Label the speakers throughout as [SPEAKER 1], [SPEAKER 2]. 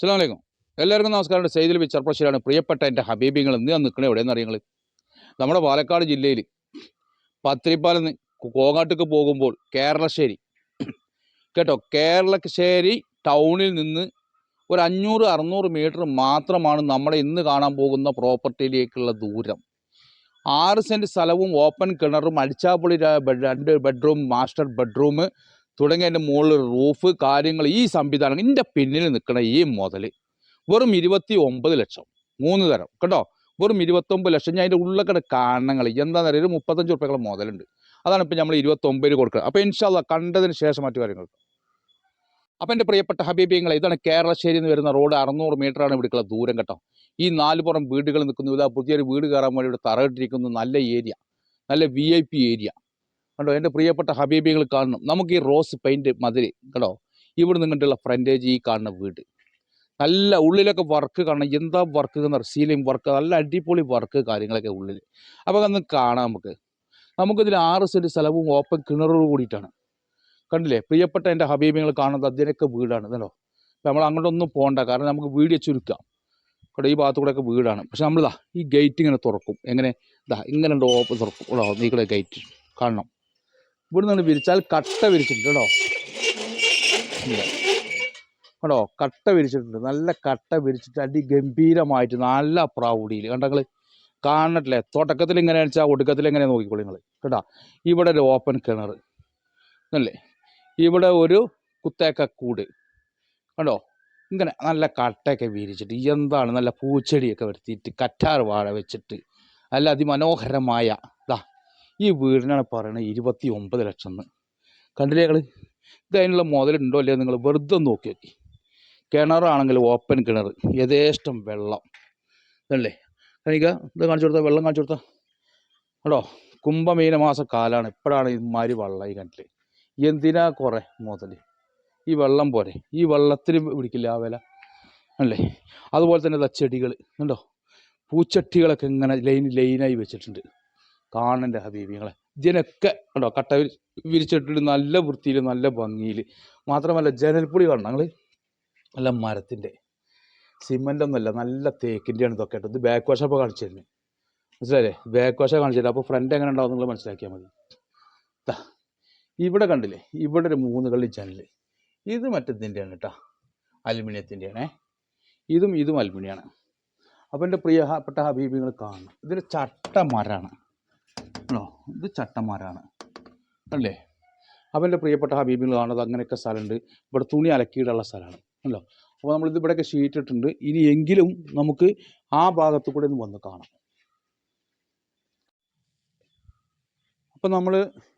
[SPEAKER 1] അസ്സാം എല്ലാവർക്കും നമസ്കാരം. സെയ്തിൽ ബി ചർപ്പശ്ശേരിയാണ് പ്രിയപ്പെട്ട എന്റെ ഹബീബിങ്ങൾ. ഇന്ന് ഞാൻ നിൽക്കണേ എവിടെയെന്ന് നമ്മുടെ പാലക്കാട് ജില്ലയിൽ പത്തിരിപ്പാലിൽ നിന്ന് കോങ്ങാട്ടേക്ക് പോകുമ്പോൾ കേരളശ്ശേരി. കേട്ടോ കേരളശ്ശേരി ടൗണിൽ നിന്ന് ഒരു അഞ്ഞൂറ് അറുന്നൂറ് മീറ്റർ മാത്രമാണ് നമ്മളെ ഇന്ന് കാണാൻ പോകുന്ന പ്രോപ്പർട്ടിയിലേക്കുള്ള ദൂരം. ആറ് സെന്റ് സ്ഥലവും ഓപ്പൺ കിണറും അടിച്ചാപ്പൊളി രണ്ട് ബെഡ്റൂം മാസ്റ്റർ ബെഡ്റൂം തുടങ്ങിയതിന്റെ മുകളിൽ റൂഫ് കാര്യങ്ങൾ ഈ സംവിധാനം ഇതിന്റെ പിന്നിൽ നിൽക്കുന്ന ഈ മുതൽ വെറും ഇരുപത്തി ഒമ്പത് ലക്ഷം. മൂന്ന് തരം കേട്ടോ? വെറും ഇരുപത്തൊമ്പത് ലക്ഷം. ഞാൻ അതിന്റെ ഉള്ളക്കട കാരണങ്ങൾ എന്താണെന്ന് അറിയാം ഒരു മുപ്പത്തഞ്ച് റുപ്യകളുടെ മുതലുണ്ട്. അതാണ് ഇപ്പം നമ്മൾ ഇരുപത്തൊമ്പതിന് കൊടുക്കുക അപ്പോൾ ഇൻഷാല്ല കണ്ടതിന് ശേഷം മറ്റു കാര്യങ്ങൾ അപ്പം എന്റെ പ്രിയപ്പെട്ട ഹബീബിയങ്ങൾ ഇതാണ് കേരളശ്ശേരി എന്ന് വരുന്ന റോഡ് അറുന്നൂറ് മീറ്ററാണ് ഇവിടേക്കുള്ള ദൂരം കേട്ടോ? ഈ നാല് പുറം വീടുകൾ നിൽക്കുന്നു ഇതാ പുതിയൊരു വീട് കയറാൻ വേണ്ടി ഇവിടെ തറയിട്ടിരിക്കുന്നു നല്ല ഏരിയ നല്ല വി ഐ പി ഏരിയ. കണ്ടോ? എന്റെ പ്രിയപ്പെട്ട ഹബീബികൾ കാണണം. നമുക്ക് ഈ റോസ് പെയിന്റ് മതിരി കേട്ടോ ഇവിടെ നിന്നിട്ടുള്ള ഫ്രണ്ടേജ് ഈ കാണുന്ന വീട്. നല്ല ഉള്ളിലൊക്കെ വർക്ക് കാണണം. എന്താ വർക്ക് എന്ന് സീലിംഗ് വർക്ക് നല്ല അടിപൊളി വർക്ക് കാര്യങ്ങളൊക്കെ ഉള്ളിൽ. അപ്പോൾ അതൊന്ന് കാണാം നമുക്ക്. നമുക്കിതിൽ ആറ് സെന്റ് സ്ഥലവും ഓപ്പൺ കിണറോട് കൂടിയിട്ടാണ്. കണ്ടില്ലേ? പ്രിയപ്പെട്ട എന്റെ ഹബീബികൾ കാണുന്നത് അതിനൊക്കെ വീടാണ് ഇതല്ലോ നമ്മൾ അങ്ങോട്ടൊന്നും പോകണ്ട കാരണം നമുക്ക് വീട് ചുരുക്കാം. ഇവിടെ ഈ ഭാഗത്തു കൂടെയൊക്കെ വീടാണ്. പക്ഷെ നമ്മളിതാ ഈ ഗേറ്റ് ഇങ്ങനെ തുറക്കും. എങ്ങനെ? ഇതാ ഇങ്ങനെ ഓപ്പൺ തുറക്കും. ഇവിടെ നീക്കളെ ഗേറ്റ് കാണണം. ഇവിടെ നിന്ന് വിരിച്ചാൽ കട്ട വിരിച്ചിട്ടുണ്ട് കേട്ടോ. കണ്ടോ? കേട്ടോ വിരിച്ചിട്ടുണ്ട്. നല്ല കട്ട വിരിച്ചിട്ട് അതിഗംഭീരമായിട്ട് നല്ല പ്രാവുടിയിൽ കണ്ടങ്ങൾ കാണട്ടില്ലേ തുടക്കത്തിൽ ഇങ്ങനെ വെച്ചാൽ ഒടുക്കത്തിൽ എങ്ങനെ നോക്കിക്കോളി നിങ്ങൾ കേട്ടോ? ഇവിടെ ഒരു ഓപ്പൺ കിണർ അല്ലേ ഇവിടെ ഒരു കുത്തേക്ക കൂട്. കണ്ടോ? ഇങ്ങനെ നല്ല കട്ടയൊക്കെ വിരിച്ചിട്ട് എന്താണ് നല്ല പൂച്ചെടിയൊക്കെ വരുത്തിയിട്ട് കറ്റാർ വാഴ വെച്ചിട്ട് നല്ല അതിമനോഹരമായ ഈ വീടിനാണ് പറയുന്നത് ഇരുപത്തി ഒമ്പത് ലക്ഷം എന്ന്. കണ്ടില്ലേ ഞങ്ങൾ ഇത് അതിനുള്ള മുതലുണ്ടോ അല്ലയോ നിങ്ങൾ വെറുതെ നോക്കി നോക്കി. കിണറാണെങ്കിൽ ഓപ്പൺ കിണർ യഥേഷ്ടം വെള്ളം. ഇതല്ലേ? കാണിക്ക ഇത് കാണിച്ചു കൊടുത്താൽ വെള്ളം കാണിച്ചു കൊടുത്താൽ കേട്ടോ കുംഭമീന മാസ കാലാണ്. ഇപ്പോഴാണ് ഇമാതിരി വെള്ളം ഈ കിണറ്റിൽ എന്തിനാ കുറേ മുതൽ ഈ വെള്ളം പോരെ? ഈ വെള്ളത്തിന് പിടിക്കില്ല ആ വില? അല്ലേ? അതുപോലെ തന്നെ ചെടികൾ കണ്ടോ? പൂച്ചട്ടികളൊക്കെ ഇങ്ങനെ ലൈൻ ലൈനായി വെച്ചിട്ടുണ്ട്. കാണണ്ട ഹബീബിങ്ങളെ ഇതിനൊക്കെ കണ്ടോ? കട്ട വിരി വിരിച്ചിട്ടിട്ട് നല്ല വൃത്തിയിൽ നല്ല ഭംഗിയിൽ. മാത്രമല്ല ജനൽപ്പൊടി കാണണം ഞങ്ങൾ നല്ല മരത്തിന്റെ സിമന്റ് ഒന്നുമല്ല നല്ല തേക്കിന്റെയാണ് ഇതൊക്കെ ഇത് ബാക്ക് വാഷപ്പോൾ കാണിച്ചു തരുന്നത് മനസ്സിലായില്ലേ? ബാക്ക് വാഷ കാണിച്ചു തരാം അപ്പോൾ ഫ്രണ്ട് എങ്ങനെ ഉണ്ടാവും നിങ്ങൾ മനസ്സിലാക്കിയാൽ മതി. ഇവിടെ കണ്ടില്ലേ? ഇവിടെ ഒരു മൂന്ന് കള്ളി ജനൽ ഇത് മറ്റത്തിന്റെയാണ് കേട്ടോ. അലുമിനിയത്തിന്റെയാണേ. ഇതും ഇതും അലുമിനിയാണ്. അപ്പോൾ എന്റെ പ്രിയപ്പെട്ട ഹബീബികൾ കാണണം. ഇതൊരു ചട്ടമരാണ് ആണോ ഇത് ചട്ടന്മാരാണ്. അല്ലേ? അവന്റെ പ്രിയപ്പെട്ട ഹബീബികൾ കാണുന്നത് അങ്ങനെയൊക്കെ സ്ഥലമുണ്ട്. ഇവിടെ തുണി അലക്കിയിടുള്ള സ്ഥലമാണ്. അല്ലോ? അപ്പോൾ നമ്മളിത് ഇവിടെയൊക്കെ ഷീറ്റ് ഇട്ടിട്ടുണ്ട് ഇനി എങ്കിലും നമുക്ക് ആ ഭാഗത്ത് കൂടെ ഒന്ന് വന്ന് കാണാം. അപ്പം നമ്മൾ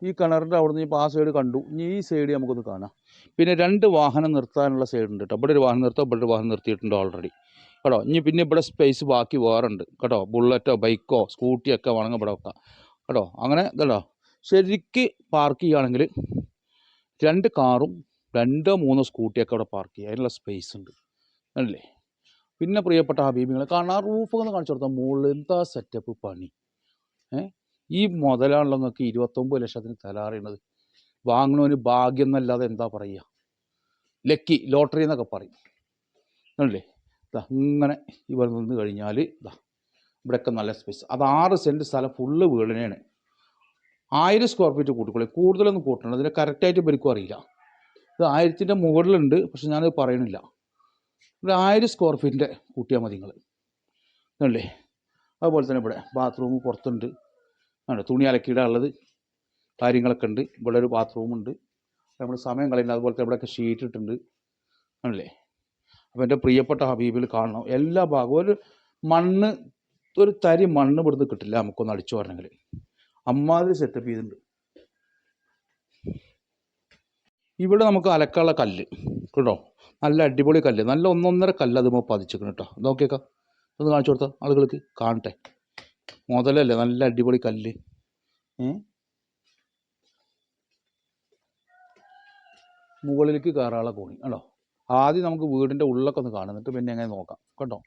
[SPEAKER 1] ഈ കിണറിന്റെ അവിടെ നിന്ന് ഇപ്പോൾ ആ സൈഡ് കണ്ടു. ഇനി ഈ സൈഡ് നമുക്കൊന്ന് കാണാം. പിന്നെ രണ്ട് വാഹനം നിർത്താനുള്ള സൈഡ് ഉണ്ട് കേട്ടോ. ഇവിടെ ഒരു വാഹനം നിർത്താം ഇവിടെ ഒരു വാഹനം നിർത്തിയിട്ടുണ്ട് ഓൾറെഡി കേട്ടോ? ഇനി പിന്നെ ഇവിടെ സ്പേസ് ബാക്കി വേറെ ഉണ്ട്. കേട്ടോ? ബുള്ളറ്റോ ബൈക്കോ സ്കൂട്ടിയൊക്കെ വേണമെങ്കിൽ ഇവിടെ വെക്കാം. കേട്ടോ? അങ്ങനെ ഇതല്ലോ. ശരിക്ക് പാർക്ക് ചെയ്യുകയാണെങ്കിൽ രണ്ട് കാറും രണ്ടോ മൂന്നോ സ്കൂട്ടിയൊക്കെ അവിടെ പാർക്ക് ചെയ്യുക അതിനുള്ള സ്പേസ് ഉണ്ട്. അല്ലേ പിന്നെ പ്രിയപ്പെട്ട ആ ഹബീബിങ്ങളെ കാണാൻ റൂഫൊക്കെ ഒന്ന് കാണിച്ചു കൊടുത്താൽ മുകളിൽ എന്താ സെറ്റപ്പ് പണി? ഏ? ഈ മുതലാണല്ലോ നിങ്ങൾക്ക് ഇരുപത്തൊമ്പത് ലക്ഷത്തിന് തലാറിയണത് വാങ്ങണവന് ഭാഗ്യം എന്നല്ലാതെ എന്താ പറയുക? ലക്കി ലോട്ടറി എന്നൊക്കെ പറയും. അല്ലേ ഇതാ ഇങ്ങനെ ഇവിടെ നിന്ന് കഴിഞ്ഞാൽ ഇതാ ഇവിടെയൊക്കെ നല്ല സ്പേസ് അത് ആറ് സെന്റ് സ്ഥലം ഫുള്ള് വീടിനെയാണ്. ആയിരം സ്ക്വയർ ഫീറ്റ് കൂട്ടിക്കോളി. കൂടുതലൊന്നും കൂട്ടണം അതിന് കറക്റ്റായിട്ട് ഇവർക്കും അറിയില്ല. ഇത് ആയിരത്തിന്റെ മുകളിലുണ്ട്. പക്ഷെ ഞാനത് പറയണില്ല. ഇവിടെ ആയിരം സ്ക്വയർ ഫീറ്റിന്റെ കൂട്ടിയാൽ മതി നിങ്ങൾ അല്ലേ അതുപോലെ തന്നെ ഇവിടെ ബാത്റൂം പുറത്തുണ്ട്. ആണ് തുണി അലക്കിയിടാനുള്ളത് കാര്യങ്ങളൊക്കെ ഉണ്ട്. ഇവിടെ ഒരു ബാത്റൂമുണ്ട് നമ്മൾ സമയം കളയുന്നത് അതുപോലെ തന്നെ ഇവിടെയൊക്കെ ഷീറ്റ് ഇട്ടിട്ടുണ്ട്. ആണല്ലേ അപ്പോൾ എന്റെ പ്രിയപ്പെട്ട ഹബീബിൽ കാണണം. എല്ലാ ഭാഗവും. ഒരു മണ്ണ് ഒരു തരി മണ്ണ് ഇവിടുന്ന് കിട്ടില്ല നമുക്കൊന്ന് അടിച്ചു പറഞ്ഞെങ്കിൽ അമ്മാതിരി സെറ്റപ്പ് ചെയ്തിട്ടുണ്ട്. ഇവിടെ നമുക്ക് അലക്കാനുള്ള കല്ല് കേട്ടോ നല്ല അടിപൊളി കല്ല്. നല്ല ഒന്നൊന്നര കല്ല് അത് പതിച്ചിരിക്കണം കേട്ടോ. നോക്കിയേക്കാം ഒന്ന് കാണിച്ചു കൊടുത്താൽ ആളുകൾക്ക് കാണട്ടെ. മുതലല്ലേ? നല്ല അടിപൊളി കല്ല്. മുകളിലേക്ക് കയറാനുള്ള കോണി. കേട്ടോ ആദ്യം നമുക്ക് വീടിന്റെ ഉള്ളൊക്കെ ഒന്ന് കാണുന്നിട്ട് പിന്നെ എങ്ങനെ നോക്കാം. കേട്ടോ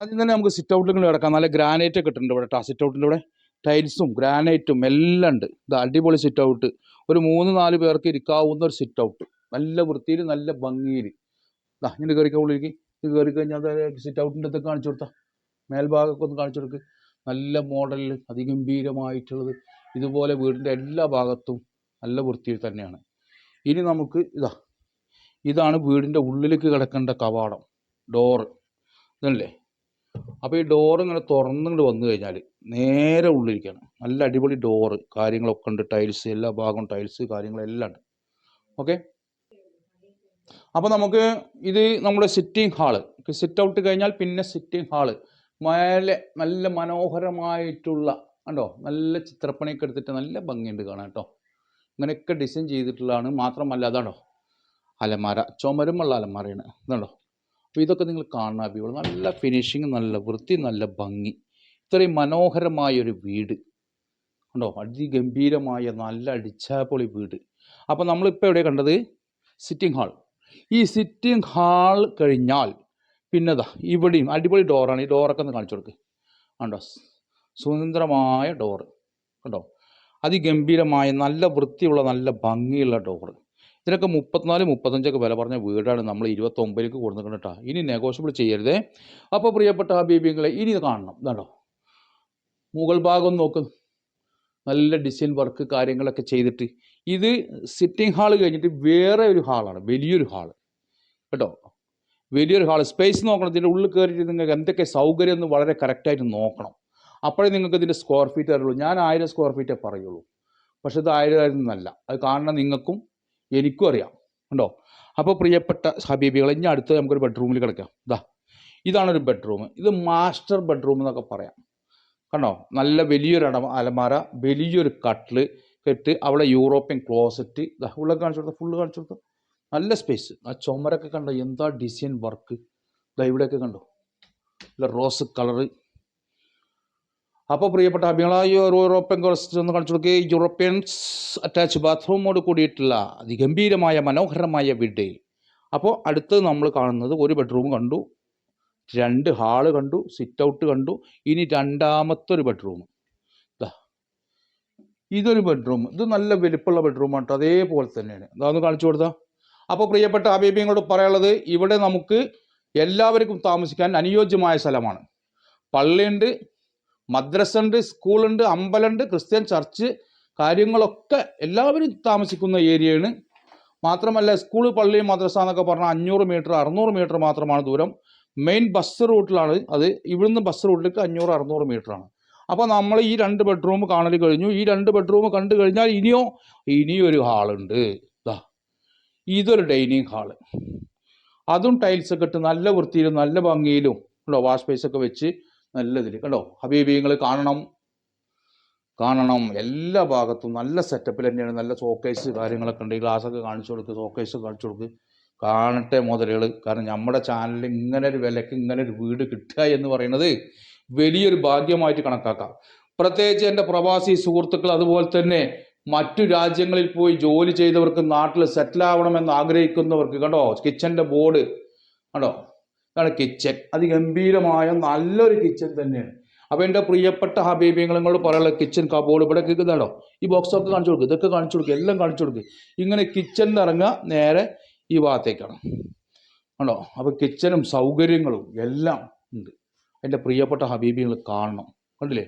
[SPEAKER 1] ആദ്യം തന്നെ നമുക്ക് സിറ്റ് ഔട്ടിൽ കിടക്കാം. നല്ല ഗ്രാനൈറ്റ് ഒക്കെ ഇട്ടിട്ടുണ്ട് ഇവിടെ സിറ്റ് ഔട്ടിന്റെ ഇവിടെ ടൈൽസും ഗ്രാനൈറ്റും എല്ലാം ഉണ്ട്. ഇത് അടിപൊളി സിറ്റ് ഔട്ട് ഒരു മൂന്ന് നാല് പേർക്ക് ഇരിക്കാവുന്ന ഒരു സിറ്റ് ഔട്ട് നല്ല വൃത്തിയിൽ നല്ല ഭംഗിയിൽ. ഇതാ ഇങ്ങനെ കയറിക്കാൻ ഉള്ളിലേക്ക് ഇത് കയറി കഴിഞ്ഞാൽ അത് സിറ്റ് ഔട്ടിന്റെ അടുത്ത് കാണിച്ചു കൊടുത്താൽ മേൽഭാഗമൊക്കെ ഒന്ന് കാണിച്ചു കൊടുക്ക്. നല്ല മോഡലിൽ അതിഗംഭീരമായിട്ടുള്ളത്. ഇതുപോലെ വീടിന്റെ എല്ലാ ഭാഗത്തും നല്ല വൃത്തിയിൽ തന്നെയാണ്. ഇനി നമുക്ക് ഇതാ ഇതാണ് വീടിന്റെ ഉള്ളിലേക്ക് കിടക്കേണ്ട കവാടം. ഡോറ് ഇതല്ലേ? അപ്പോൾ ഈ ഡോർ ഇങ്ങനെ തുറന്നിട്ട് വന്നു കഴിഞ്ഞാൽ നേരെ ഉള്ളിരിക്കുകയാണ് നല്ല അടിപൊളി ഡോറ് കാര്യങ്ങളൊക്കെ ഉണ്ട് ടൈൽസ് എല്ലാ ഭാഗവും ടൈൽസ് കാര്യങ്ങളെല്ലാം ഉണ്ട്. ഓക്കെ അപ്പോൾ നമുക്ക് ഇത് നമ്മുടെ സിറ്റിംഗ് ഹാൾ സിറ്റ് ഔട്ട് കഴിഞ്ഞാൽ പിന്നെ സിറ്റിംഗ് ഹാൾ മേലെ നല്ല മനോഹരമായിട്ടുള്ള കണ്ടോ? നല്ല ചിത്രപ്പണിയൊക്കെ എടുത്തിട്ട് നല്ല ഭംഗിയുണ്ട് കാണാൻ കേട്ടോ ഇങ്ങനെയൊക്കെ ഡിസൈൻ ചെയ്തിട്ടുള്ളതാണ്. മാത്രമല്ല അതാണോ? അലമാര. ചുമരുമുള്ള അലമാരയാണ്. ഇതാണോ? അപ്പോൾ ഇതൊക്കെ നിങ്ങൾ കാണണം അഭിപ്രായം നല്ല ഫിനിഷിങ് നല്ല വൃത്തി നല്ല ഭംഗി. ഇത്രയും മനോഹരമായൊരു വീട്. ഉണ്ടോ അതിഗംഭീരമായ നല്ല അടിച്ചാപ്പൊളി വീട്. അപ്പോൾ നമ്മളിപ്പോൾ എവിടെ കണ്ടത്? സിറ്റിംഗ് ഹാൾ ഈ സിറ്റിംഗ് ഹാൾ കഴിഞ്ഞാൽ പിന്നെതാ ഇവിടെയും അടിപൊളി ഡോറാണ് ഈ ഡോറൊക്കെ ഒന്ന് കാണിച്ചു കൊടുക്ക്. ഉണ്ടോ സുന്ദരമായ ഡോറ് കണ്ടോ? അതിഗംഭീരമായ നല്ല വൃത്തിയുള്ള നല്ല ഭംഗിയുള്ള ഡോറ് ഇതിനൊക്കെ മുപ്പത്തിനാല് മുപ്പത്തഞ്ചൊക്കെ വില പറഞ്ഞ വീടാണ് നമ്മൾ ഇരുപത്തൊമ്പതിലേക്ക് കൊടുത്തിട്ടുണ്ട് കേട്ടോ. ഇനി നെഗോഷ്യബിൾ ചെയ്യരുതേ. അപ്പോൾ പ്രിയപ്പെട്ട ആ ബീബിങ്ങളെ ഇനി ഇത് കാണണം. കേട്ടോ മുകൾ ഭാഗം നോക്ക്. നല്ല ഡിസൈൻ വർക്ക് കാര്യങ്ങളൊക്കെ ചെയ്തിട്ട്. ഇത് സിറ്റിംഗ് ഹാൾ കഴിഞ്ഞിട്ട് വേറെ ഒരു ഹാളാണ് വലിയൊരു ഹാൾ കേട്ടോ? വലിയൊരു ഹാൾ സ്പേസ് നോക്കണം. ഇതിന്റെ ഉള്ളിൽ കയറിയിട്ട് നിങ്ങൾക്ക് എന്തൊക്കെ സൗകര്യം എന്ന് വളരെ കറക്റ്റായിട്ട് നോക്കണം. അപ്പോഴേ നിങ്ങൾക്ക് ഇതിന്റെ സ്ക്വയർ ഫീറ്റ് അറിയുള്ളൂ. ഞാൻ ആയിരം സ്ക്വയർ ഫീറ്റേ പറയുള്ളൂ. പക്ഷെ ഇത് ആയിരം ആയിരുന്നല്ല അത് കാണണം നിങ്ങൾക്കും. എനിക്കും അറിയാം. ഉണ്ടോ അപ്പോൾ പ്രിയപ്പെട്ട ഹബീബികളെ ഇനി അടുത്ത് നമുക്കൊരു ബെഡ്റൂമിൽ കിടക്കാം. ഇതാ ഇതാണൊരു ബെഡ്റൂം ഇത് മാസ്റ്റർ ബെഡ്റൂം എന്നൊക്കെ പറയാം. കണ്ടോ? നല്ല വലിയൊരു അട അലമാര വലിയൊരു കട്ടിൽ കെട്ട് അവിടെ യൂറോപ്യൻ ക്ലോസറ്റ് ഇതാ ഉള്ള കാണിച്ചു കൊടുത്ത? ഫുള്ള് കാണിച്ചു കൊടുത്ത? നല്ല സ്പേസ് ആ ചുമരൊക്കെ കണ്ടോ? എന്താ ഡിസൈൻ വർക്ക് ഇതാ ഇവിടെയൊക്കെ കണ്ടോ? നല്ല റോസ് കളറ് അപ്പോൾ പ്രിയപ്പെട്ട അഭികളായ യൂറോപ്യൻ കോളേജ് ഒന്ന് കാണിച്ചു കൊടുക്കുക യൂറോപ്യൻസ് അറ്റാച്ച് ബാത്റൂമോട് കൂടിയിട്ടുള്ള അതിഗംഭീരമായ മനോഹരമായ വീട് അപ്പോൾ അടുത്ത് നമ്മൾ കാണുന്നത് ഒരു ബെഡ്റൂം കണ്ടു രണ്ട് ഹാൾ കണ്ടു സിറ്റ് ഔട്ട് കണ്ടു ഇനി രണ്ടാമത്തെ ഒരു ബെഡ്റൂം ഇതാ ഇതൊരു ബെഡ്റൂം ഇത് നല്ല വലിപ്പമുള്ള ബെഡ്റൂമാണ് കേട്ടോ അതേപോലെ തന്നെയാണ്. ഇതാന്ന് കാണിച്ചു കൊടുത്താ. അപ്പോൾ പ്രിയപ്പെട്ട അബീബിയോട് പറയാനുള്ളത് ഇവിടെ നമുക്ക് എല്ലാവർക്കും താമസിക്കാൻ അനുയോജ്യമായ സ്ഥലമാണ്. പള്ളിയുണ്ട് മദ്രസ ഉണ്ട് സ്കൂളുണ്ട് അമ്പലമുണ്ട് ക്രിസ്ത്യൻ ചർച്ച് കാര്യങ്ങളൊക്കെ എല്ലാവരും താമസിക്കുന്ന ഏരിയയാണ്. മാത്രമല്ല സ്കൂൾ പള്ളി മദ്രസ എന്നൊക്കെ പറഞ്ഞാൽ അഞ്ഞൂറ് മീറ്റർ അറുന്നൂറ് മീറ്റർ മാത്രമാണ് ദൂരം. മെയിൻ ബസ് റൂട്ടിലാണ് അത്. ഇവിടുന്ന് ബസ് റൂട്ടിലേക്ക് അഞ്ഞൂറ് അറുന്നൂറ് മീറ്ററാണ് അപ്പോൾ നമ്മൾ ഈ രണ്ട് ബെഡ്റൂം കാണൽ കഴിഞ്ഞു. ഈ രണ്ട് ബെഡ്റൂം കണ്ടു കഴിഞ്ഞാൽ ഇനിയോ ഇനിയൊരു ഹാളുണ്ട്. ഇതാ ഇതൊരു ഡൈനിങ് ഹാൾ. അതും ടൈൽസ് ഒക്കെ ഇട്ട് നല്ല വൃത്തിയിലും നല്ല ഭംഗിയിലും ഉണ്ടോ? വാഷ് സ്പേസ് ഒക്കെ വെച്ച് നല്ല ഇതിൽ കണ്ടോ? ഹബീബിങ്ങൾ കാണണം. കാണണം. എല്ലാ ഭാഗത്തും നല്ല സെറ്റപ്പിൽ തന്നെയാണ്. നല്ല ഷോക്കേസ് കാര്യങ്ങളൊക്കെ ഉണ്ട്. ഈ ഗ്ലാസ്സൊക്കെ കാണിച്ചു കൊടുക്ക് ഷോക്കേസ് കാണിച്ചു കൊടുക്ക്. കാണട്ടെ മുതലുകൾ കാരണം നമ്മുടെ ചാനലിൽ ഇങ്ങനെ ഒരു വിലക്ക് ഇങ്ങനെ ഒരു വീട് കിട്ടുക എന്ന് പറയുന്നത് വലിയൊരു ഭാഗ്യമായിട്ട് കണക്കാക്കാം. പ്രത്യേകിച്ച് എന്റെ പ്രവാസി സുഹൃത്തുക്കൾ അതുപോലെ തന്നെ മറ്റു രാജ്യങ്ങളിൽ പോയി ജോലി ചെയ്തവർക്ക് നാട്ടിൽ സെറ്റിൽ ആവണമെന്ന് ആഗ്രഹിക്കുന്നവർക്ക് കണ്ടോ? കിച്ചന്റെ ബോർഡ് കണ്ടോ? ഇതാണ് കിച്ചൻ അതിഗംഭീരമായ നല്ലൊരു കിച്ചൻ തന്നെയാണ്. അപ്പോൾ എന്റെ പ്രിയപ്പെട്ട ഹബീബിങ്ങൾ നിങ്ങളോട് പറയാനുള്ള കിച്ചൻ കബോർഡ് ഇവിടെ കേൾക്കുന്നതാണോ ഈ ബോക്സ് ഒക്കെ കാണിച്ചു കൊടുക്കുക ഇതൊക്കെ കാണിച്ചു കൊടുക്കുക എല്ലാം കാണിച്ചു കൊടുക്കുക ഇങ്ങനെ കിച്ചണിൽ ഇറങ്ങുക നേരെ ഈ ഭാഗത്തേക്കാണ്. ആണോ? അപ്പോൾ കിച്ചനും സൗകര്യങ്ങളും എല്ലാം ഉണ്ട്. എന്റെ പ്രിയപ്പെട്ട ഹബീബികൾ കാണണം. കണ്ടില്ലേ?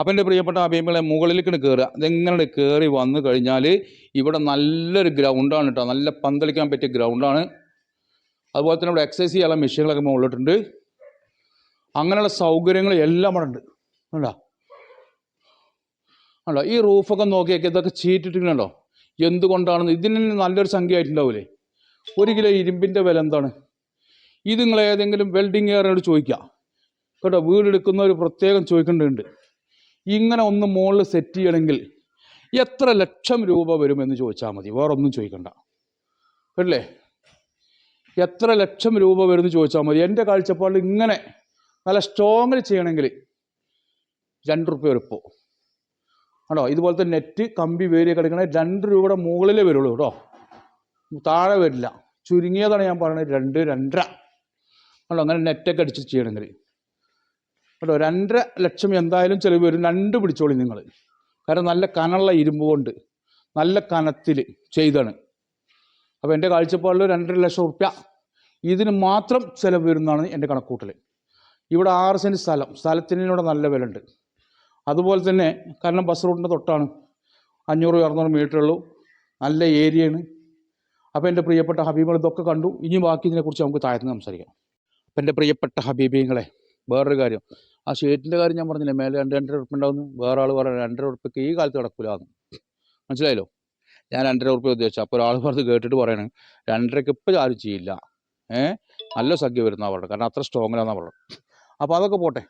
[SPEAKER 1] അപ്പം എന്റെ പ്രിയപ്പെട്ട ഹബീബികളെ മുകളിലേക്ക് കയറുക ഇതെങ്ങനെ കയറി വന്നു കഴിഞ്ഞാൽ ഇവിടെ നല്ലൊരു ഗ്രൗണ്ടാണ് കേട്ടോ നല്ല പന്തളിക്കാൻ പറ്റിയ ഗ്രൗണ്ടാണ് അതുപോലെ തന്നെ ഇവിടെ എക്സസൈസ് ചെയ്യാനുള്ള മെഷീനുകളൊക്കെ മുകളിലിട്ടുണ്ട്. അങ്ങനെയുള്ള സൗകര്യങ്ങൾ എല്ലാം അവിടെ ഉണ്ട്. കണ്ടോ? കണ്ടോ? ഈ റൂഫൊക്കെ നോക്കിയൊക്കെ ഇതൊക്കെ ചീറ്റിട്ടുണ്ടോ എന്തുകൊണ്ടാണെന്ന് ഇതിന് നല്ലൊരു സംഖ്യ ആയിട്ടുണ്ടാവില്ലേ ഒരു കിലോ ഇരുമ്പിന്റെ വില എന്താണ്? ഇത് നിങ്ങൾ ഏതെങ്കിലും വെൽഡിങ് കാരനോട് ചോദിക്കാം കേട്ടോ? വീടെടുക്കുന്നവർ പ്രത്യേകം ചോദിക്കേണ്ടതുണ്ട്. ഇങ്ങനെ ഒന്ന് മുകളിൽ സെറ്റ് ചെയ്യണമെങ്കിൽ എത്ര ലക്ഷം രൂപ വരുമെന്ന് ചോദിച്ചാൽ മതി. വേറൊന്നും ചോദിക്കണ്ട. അല്ലേ? എത്ര ലക്ഷം രൂപ വരുമെന്ന് ചോദിച്ചാൽ മതി. എന്റെ കാഴ്ചപ്പാടിൽ ഇങ്ങനെ നല്ല സ്ട്രോങ്ങിൽ ചെയ്യണമെങ്കിൽ രണ്ട് റുപ്യ വരുപ്പോ കേട്ടോ ഇതുപോലത്തെ നെറ്റ് കമ്പി വേരിയ കിടക്കണേ രണ്ട് രൂപയുടെ മുകളിലേ വരുള്ളൂ കേട്ടോ. താഴെ വരില്ല. ചുരുങ്ങിയതാണ് ഞാൻ പറയുന്നത് രണ്ട് രണ്ടര. ആണോ? അങ്ങനെ നെറ്റൊക്കെ അടിച്ച് ചെയ്യണമെങ്കിൽ. കേട്ടോ രണ്ടര ലക്ഷം എന്തായാലും ചിലവ് വരും. രണ്ട് പിടിച്ചോളി നിങ്ങൾ കാരണം നല്ല കനമുള്ള ഇരുമ്പ് കൊണ്ട് നല്ല കനത്തിൽ ചെയ്താണ്. അപ്പോൾ എന്റെ കാഴ്ചപ്പാടിൽ രണ്ടര ലക്ഷം റുപ്യ ഇതിന് മാത്രം ചിലവ് വരുന്നതാണ് എന്റെ കണക്കൂട്ടൽ ഇവിടെ ആറ് സെന്റ് സ്ഥലം. സ്ഥലത്തിന് ഇവിടെ നല്ല വില ഉണ്ട് അതുപോലെ തന്നെ കാരണം ബസ് റൂട്ടിന്റെ തൊട്ടാണ്. അഞ്ഞൂറ് അറുന്നൂറ് മീറ്റർ ഉള്ളൂ. നല്ല ഏരിയയാണ് അപ്പോൾ എന്റെ പ്രിയപ്പെട്ട ഹബീബുകൾ ഇതൊക്കെ കണ്ടു. ഇനി ബാക്കി ഇതിനെക്കുറിച്ച് നമുക്ക് താഴ്ന്ന് സംസാരിക്കാം. അപ്പം എന്റെ പ്രിയപ്പെട്ട ഹബീബിങ്ങളെ വേറൊരു കാര്യം. ആ ഷീറ്റിന്റെ കാര്യം ഞാൻ പറഞ്ഞില്ലേ മേലെ രണ്ട് രണ്ടര ഉറുപ്പ് ഉണ്ടാവുന്നു വേറെ ആൾ പറഞ്ഞു രണ്ടര ഉറുപ്പ്യക്ക് ഈ കാലത്ത് കിടക്കൂലാന്ന് മനസ്സിലായല്ലോ? ഞാൻ രണ്ടര ഉറുപ്പ്യ ഉദ്ദേശിച്ചു. അപ്പോൾ ഒരാൾ പറഞ്ഞ് കേട്ടിട്ട് പറയണേ രണ്ടരക്ക് ഇപ്പം ആരും ചെയ്യില്ല. ഏ? നല്ല സംഖ്യ വരുന്ന പറഞ്ഞത്. കാരണം അത്ര സ്ട്രോങ്ങിലാന്നാണ് പറഞ്ഞത്. അപ്പോൾ അതൊക്കെ പോട്ടെ.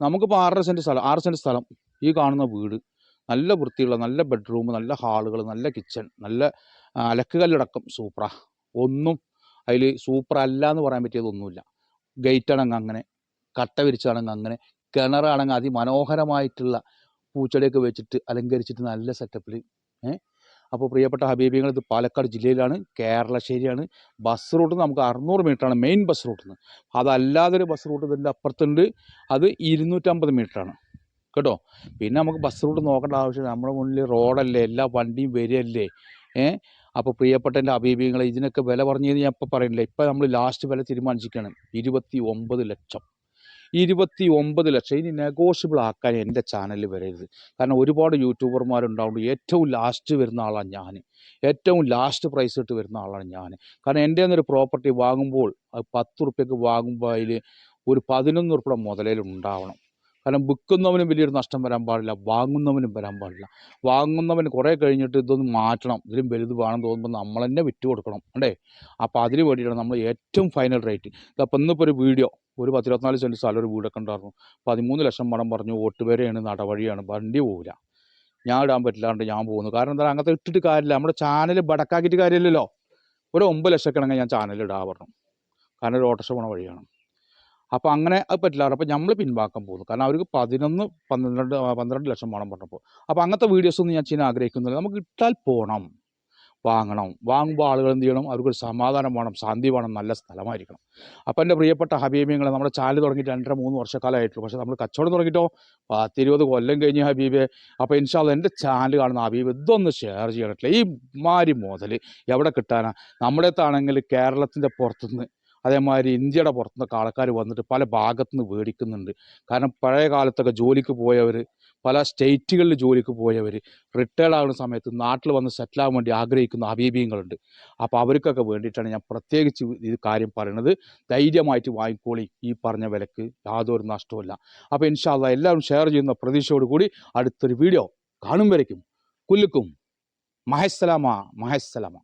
[SPEAKER 1] നമുക്കിപ്പോൾ ആറര സെന്റ് സ്ഥലം ആറ് സെന്റ് സ്ഥലം ഈ കാണുന്ന വീട് നല്ല വൃത്തിയുള്ള നല്ല ബെഡ്റൂം നല്ല ഹാളുകൾ നല്ല കിച്ചൺ നല്ല അലക്കുകല്ലടക്കം സൂപ്പറാ ഒന്നും അതിൽ സൂപ്പർ അല്ല എന്ന് പറയാൻ പറ്റിയതൊന്നുമില്ല. ഗേറ്റ് ആണെങ്കിൽ അങ്ങനെ. കട്ട വിരിച്ചാണെങ്കിൽ അങ്ങനെ കിണറാണെങ്കിൽ അതിമനോഹരമായിട്ടുള്ള പൂച്ചെടിയൊക്കെ വെച്ചിട്ട് അലങ്കരിച്ചിട്ട് നല്ല സെറ്റപ്പിൽ ഏഹ് അപ്പോൾ പ്രിയപ്പെട്ട ഹബീബികൾ ഇത് പാലക്കാട് ജില്ലയിലാണ് കേരളശ്ശേരിയാണ്. ബസ് റൂട്ട് നമുക്ക് അറുന്നൂറ് ആണ് മെയിൻ ബസ് റൂട്ടിൽ നിന്ന് അതല്ലാതെ ഒരു ബസ് റൂട്ട് ഇതിന്റെ അപ്പുറത്തുണ്ട് അത് ഇരുന്നൂറ്റമ്പത് ആണ്. കേട്ടോ? പിന്നെ നമുക്ക് ബസ് റൂട്ട് നോക്കേണ്ട ആവശ്യമില്ല നമ്മുടെ മുന്നിൽ റോഡല്ലേ എല്ലാ വണ്ടിയും വരികയല്ലേ ഏ? അപ്പോൾ പ്രിയപ്പെട്ട എന്റെ അബീബികളെ ഇതിനൊക്കെ വില പറഞ്ഞു ഞാൻ ഇപ്പോൾ പറയുന്നില്ല ഇപ്പം നമ്മൾ ലാസ്റ്റ് വില തീരുമാനിച്ചിരിക്കുകയാണ് ഇരുപത്തി ഒമ്പത് ലക്ഷം. ഇരുപത്തി ഒമ്പത് ലക്ഷം. ഇനി നെഗോഷ്യബിൾ ആക്കാൻ എന്റെ ചാനലിൽ വരരുത്. കാരണം ഒരുപാട് യൂട്യൂബർമാരുണ്ടാവുണ്ട്. ഏറ്റവും ലാസ്റ്റ് വരുന്ന ആളാണ് ഞാൻ. ഏറ്റവും ലാസ്റ്റ് പ്രൈസ് ഇട്ട് വരുന്ന ആളാണ് ഞാൻ. കാരണം എന്റെ ഒരു പ്രോപ്പർട്ടി വാങ്ങുമ്പോൾ അത് പത്ത് ഉറുപ്പ്യക്ക് വാങ്ങുമ്പോൾ അതിൽ ഒരു പതിനൊന്ന് റുപ്യ മുതലേൽ ഉണ്ടാവണം. കാരണം വിൽക്കുന്നവനും വലിയൊരു നഷ്ടം വരാൻ പാടില്ല വാങ്ങുന്നവനും വരാൻ പാടില്ല. വാങ്ങുന്നവന് കുറേ കഴിഞ്ഞിട്ട് ഇതൊന്ന് മാറ്റണം ഇതിലും വലുത് വേണം തോന്നുമ്പോൾ നമ്മൾ തന്നെ വിറ്റ് കൊടുക്കണം അല്ലേ? അപ്പോൾ അതിന് വേണ്ടിയിട്ടാണ് നമ്മൾ ഏറ്റവും ഫൈനൽ റേറ്റ് ഇതപ്പോൾ ഇന്നിപ്പോൾ ഒരു വീഡിയോ ഒരു പത്തിരുപത്തിനാല് സെന്റ് സ്ഥലം ഒരു വീടൊക്കെ ഉണ്ടായിരുന്നു. പതിമൂന്ന് ലക്ഷം പണം പറഞ്ഞു ഓട്ടുപേരെയാണ് നടവഴിയാണ് വണ്ടി പോവില്ല. ഞാൻ ഇടാൻ പറ്റില്ലാണ്ട് ഞാൻ പോകുന്നു കാരണം എന്താ അങ്ങനത്തെ ഇട്ടിട്ട് കാര്യമില്ല. നമ്മുടെ ചാനൽ ബടക്കാക്കിയിട്ട് കാര്യമില്ലല്ലോ. ഒരു ഒമ്പത് ലക്ഷമൊക്കെ ഞാൻ ചാനൽ ഇടാൻ പറഞ്ഞു. കാരണം ഒരു ഓട്ടോഷ പോണ വഴിയാണ്. അപ്പോൾ അങ്ങനെ അത് പറ്റില്ല അപ്പോൾ നമ്മൾ പിൻവാക്കം പോകുന്നു കാരണം അവർക്ക് പതിനൊന്ന് പന്ത്രണ്ട് പന്ത്രണ്ട് ലക്ഷം വേണം പറഞ്ഞപ്പോൾ അപ്പോൾ അങ്ങനത്തെ വീഡിയോസ് ഒന്നും ഞാൻ ചെയ്യാൻ ആഗ്രഹിക്കുന്നില്ല. നമുക്ക് ഇട്ടാൽ പോകണം വാങ്ങണം. വാങ്ങുമ്പോൾ ആളുകൾ എന്ത് ചെയ്യണം? അവർക്കൊരു സമാധാനം വേണം ശാന്തി വേണം നല്ല സ്ഥലമായിരിക്കണം. അപ്പോൾ എന്റെ പ്രിയപ്പെട്ട ഹബീബിങ്ങളെ നമ്മുടെ ചാനൽ തുടങ്ങിയിട്ട് രണ്ടര മൂന്ന് വർഷക്കാലമായിട്ടുള്ളൂ. പക്ഷേ നമ്മൾ കച്ചവടം തുടങ്ങിയിട്ടോ പത്തിരുപത് കൊല്ലം കഴിഞ്ഞ് ഹബീബെ അപ്പോൾ ഇൻഷാല്ല എന്റെ ചാനൽ കാണുന്ന ഹബീബ് ഇതൊന്ന് ഷെയർ ചെയ്യണട്ടില്ല ഈ മാരി മുതൽ എവിടെ കിട്ടാനാണ് നമ്മുടെ അടുത്താണെങ്കിൽ കേരളത്തിന്റെ പുറത്തുനിന്ന് അതേമാതിരി ഇന്ത്യയുടെ പുറത്തുനിന്നൊക്കെ ആൾക്കാർ വന്നിട്ട് പല ഭാഗത്തു നിന്ന് മേടിക്കുന്നുണ്ട് കാരണം പഴയ കാലത്തൊക്കെ ജോലിക്ക് പോയവർ പല സ്റ്റേറ്റുകളിൽ ജോലിക്ക് പോയവർ റിട്ടയർഡ് ആകുന്ന സമയത്ത് നാട്ടിൽ വന്ന് സെറ്റിൽ ആകാൻ വേണ്ടി ആഗ്രഹിക്കുന്ന അബീബീങ്ങളുണ്ട് അപ്പോൾ അവർക്കൊക്കെ വേണ്ടിയിട്ടാണ് ഞാൻ പ്രത്യേകിച്ച് ഈ കാര്യം പറയുന്നത് ധൈര്യമായിട്ട് വാങ്ങിക്കോളി. ഈ പറഞ്ഞ വിലക്ക് യാതൊരു നഷ്ടവുമില്ല. അപ്പോൾ ഇൻഷാല്ല എല്ലാവരും ഷെയർ ചെയ്യുന്ന പ്രതീക്ഷയോടുകൂടി അടുത്തൊരു വീഡിയോ കാണും വരയ്ക്കും. കുല്ലുക്കും. മഹസ്സലാമ മഹസ്സലാമ.